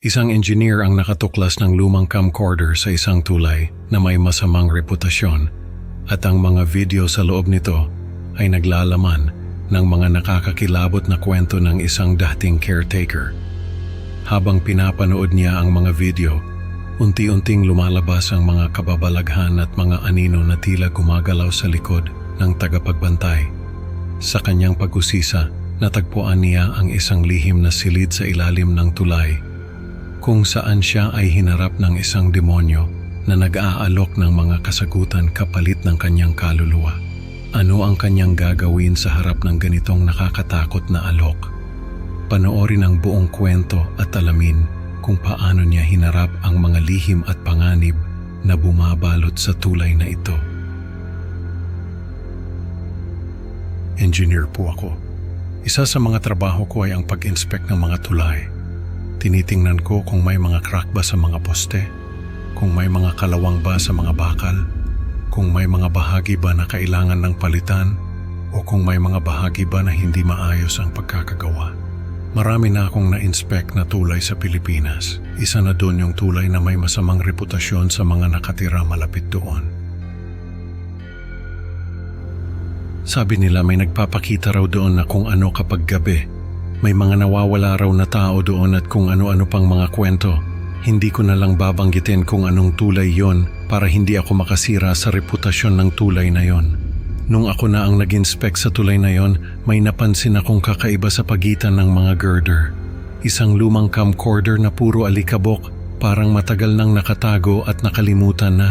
Isang engineer ang nakatuklas ng lumang camcorder sa isang tulay na may masamang reputasyon at ang mga video sa loob nito ay naglalaman ng mga nakakakilabot na kwento ng isang dating caretaker. Habang pinapanood niya ang mga video, unti-unting lumalabas ang mga kababalaghan at mga anino na tila gumagalaw sa likod ng tagapagbantay. Sa kanyang pag-usisa, natagpuan niya ang isang lihim na silid sa ilalim ng tulay kung saan siya ay hinarap ng isang demonyo na nag-aalok ng mga kasagutan kapalit ng kanyang kaluluwa. Ano ang kanyang gagawin sa harap ng ganitong nakakatakot na alok? Panoorin ang buong kwento at alamin kung paano niya hinarap ang mga lihim at panganib na bumabalot sa tulay na ito. Engineer po ako. Isa sa mga trabaho ko ay ang pag-inspect ng mga tulay. Tinitingnan ko kung may mga crack ba sa mga poste, kung may mga kalawang ba sa mga bakal, kung may mga bahagi ba na kailangan ng palitan, o kung may mga bahagi ba na hindi maayos ang pagkakagawa. Marami na akong na-inspect na tulay sa Pilipinas. Isa na doon yung tulay na may masamang reputasyon sa mga nakatira malapit doon. Sabi nila may nagpapakita raw doon na kung ano kapag gabi may mga nawawala raw na tao doon at kung ano-ano pang mga kwento. Hindi ko na lang babanggitin kung anong tulay yon para hindi ako makasira sa reputasyon ng tulay na yon. Nung ako na ang nag-inspect sa tulay na yon, may napansin akong kakaiba sa pagitan ng mga girder. Isang lumang camcorder na puro alikabok, parang matagal nang nakatago at nakalimutan na.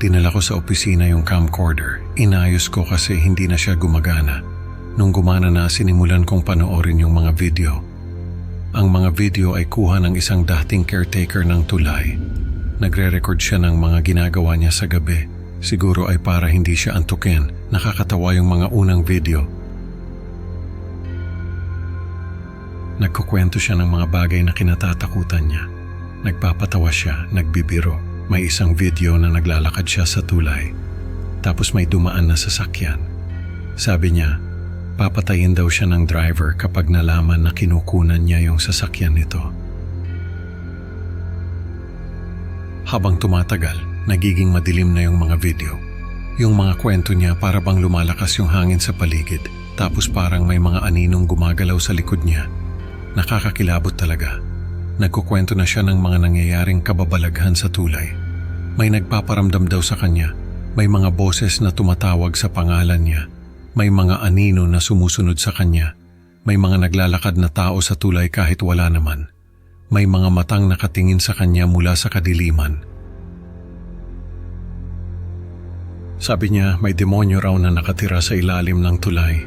Dinala ko sa opisina yung camcorder. Inayos ko kasi hindi na siya gumagana. Nung gumana na, sinimulan kong panoorin yung mga video. Ang mga video ay kuha ng isang dating caretaker ng tulay. Nagre-record siya ng mga ginagawa niya sa gabi. Siguro ay para hindi siya antukin. Nakakatawa yung mga unang video. Nagkukwento siya ng mga bagay na kinatatakutan niya. Nagpapatawa siya, nagbibiro. May isang video na naglalakad siya sa tulay. Tapos may dumaan na sasakyan. Sabi niya, papatayin daw siya ng driver kapag nalaman na kinukunan niya yung sasakyan nito. Habang tumatagal, nagiging madilim na yung mga video. Yung mga kwento niya para bang lumalakas yung hangin sa paligid tapos parang may mga aninong gumagalaw sa likod niya. Nakakakilabot talaga. Nagkukwento na siya ng mga nangyayaring kababalaghan sa tulay. May nagpaparamdam daw sa kanya. May mga boses na tumatawag sa pangalan niya. May mga anino na sumusunod sa kanya. May mga naglalakad na tao sa tulay kahit wala naman. May mga matang nakatingin sa kanya mula sa kadiliman. Sabi niya may demonyo raw na nakatira sa ilalim ng tulay.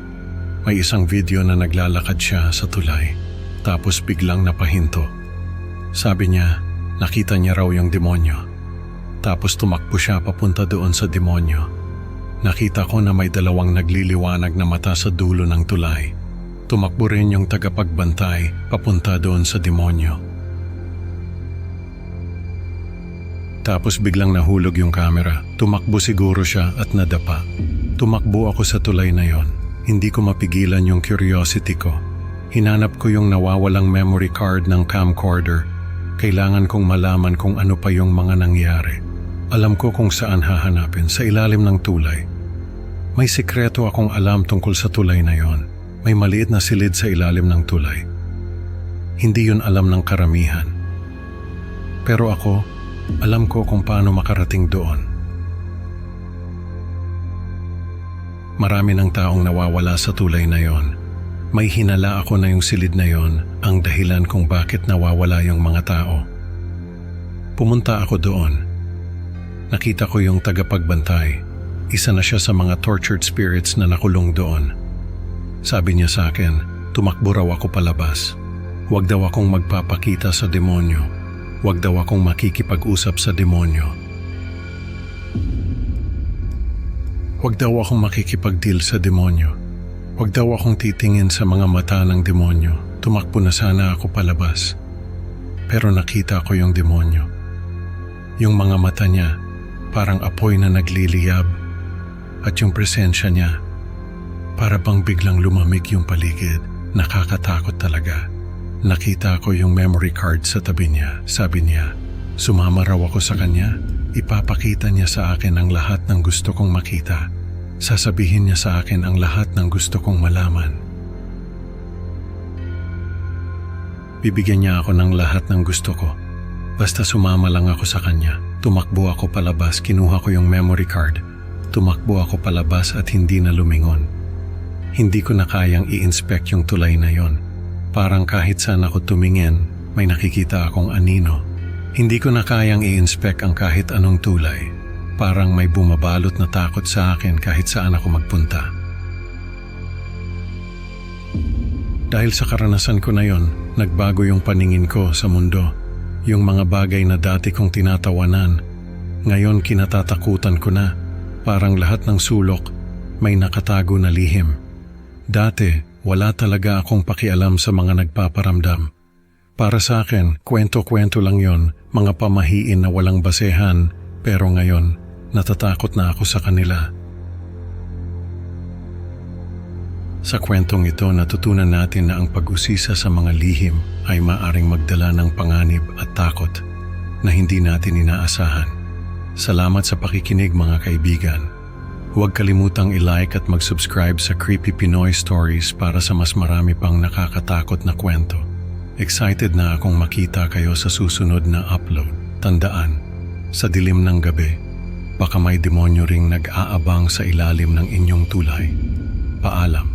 May isang video na naglalakad siya sa tulay. Tapos biglang napahinto. Sabi niya, nakita niya raw yung demonyo. Tapos tumakbo siya papunta doon sa demonyo. Nakita ko na may dalawang nagliliwanag na mata sa dulo ng tulay. Tumakbo rin yung tagapagbantay papunta doon sa demonyo. Tapos biglang nahulog yung camera. Tumakbo siguro siya at nadapa. Tumakbo ako sa tulay na yon. Hindi ko mapigilan yung curiosity ko. Hinanap ko yung nawawalang memory card ng camcorder. Kailangan kong malaman kung ano pa yung mga nangyari. Alam ko kung saan hahanapin, sa ilalim ng tulay. May sikreto akong alam tungkol sa tulay na yon. May maliit na silid sa ilalim ng tulay. Hindi yun alam ng karamihan. Pero ako, alam ko kung paano makarating doon. Marami ng taong nawawala sa tulay na yon. May hinala ako na yung silid na yon ang dahilan kung bakit nawawala yung mga tao. Pumunta ako doon. Nakita ko yung tagapagbantay. Isa na siya sa mga tortured spirits na nakulong doon. Sabi niya sa akin, tumakbo raw ako palabas. Huwag daw akong magpapakita sa demonyo. Huwag daw akong makikipag-usap sa demonyo. Huwag daw akong makikipag-deal sa demonyo. Huwag daw akong titingin sa mga mata ng demonyo. Tumakbo na sana ako palabas. Pero nakita ko yung demonyo. Yung mga mata niya, parang apoy na nagliliyab. At yung presensya niya, para bang biglang lumamig yung paligid. Nakakatakot talaga. Nakita ko yung memory card sa tabi niya. Sabi niya, sumama raw ako sa kanya. Ipapakita niya sa akin ang lahat ng gusto kong makita. Sasabihin niya sa akin ang lahat ng gusto kong malaman. Bibigyan niya ako ng lahat ng gusto ko. Basta sumama lang ako sa kanya. Tumakbo ako palabas, kinuha ko yung memory card. Tumakbo ako palabas at hindi na lumingon. Hindi ko na kayang i-inspect yung tulay na yon. Parang kahit saan ako tumingin, may nakikita akong anino. Hindi ko na kayang i-inspect ang kahit anong tulay. Parang may bumabalot na takot sa akin kahit saan ako magpunta. Dahil sa karanasan ko na yon, nagbago yung paningin ko sa mundo. Yung mga bagay na dati kong tinatawanan, ngayon kinatatakutan ko na. Parang lahat ng sulok may nakatago na lihim. Dati, wala talaga akong pakialam sa mga nagpaparamdam. Para sa akin, kwento-kwento lang yon, mga pamahiin na walang basehan, pero ngayon, natatakot na ako sa kanila. Sa kwentong ito, natutunan natin na ang pag-usisa sa mga lihim ay maaring magdala ng panganib at takot na hindi natin inaasahan. Salamat sa pakikinig mga kaibigan. Huwag kalimutang i-like at mag-subscribe sa Creepy Pinoy Stories para sa mas marami pang nakakatakot na kwento. Excited na akong makita kayo sa susunod na upload. Tandaan, sa dilim ng gabi, baka may demonyo ring nag-aabang sa ilalim ng inyong tulay. Paalam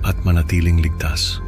at manatiling ligtas.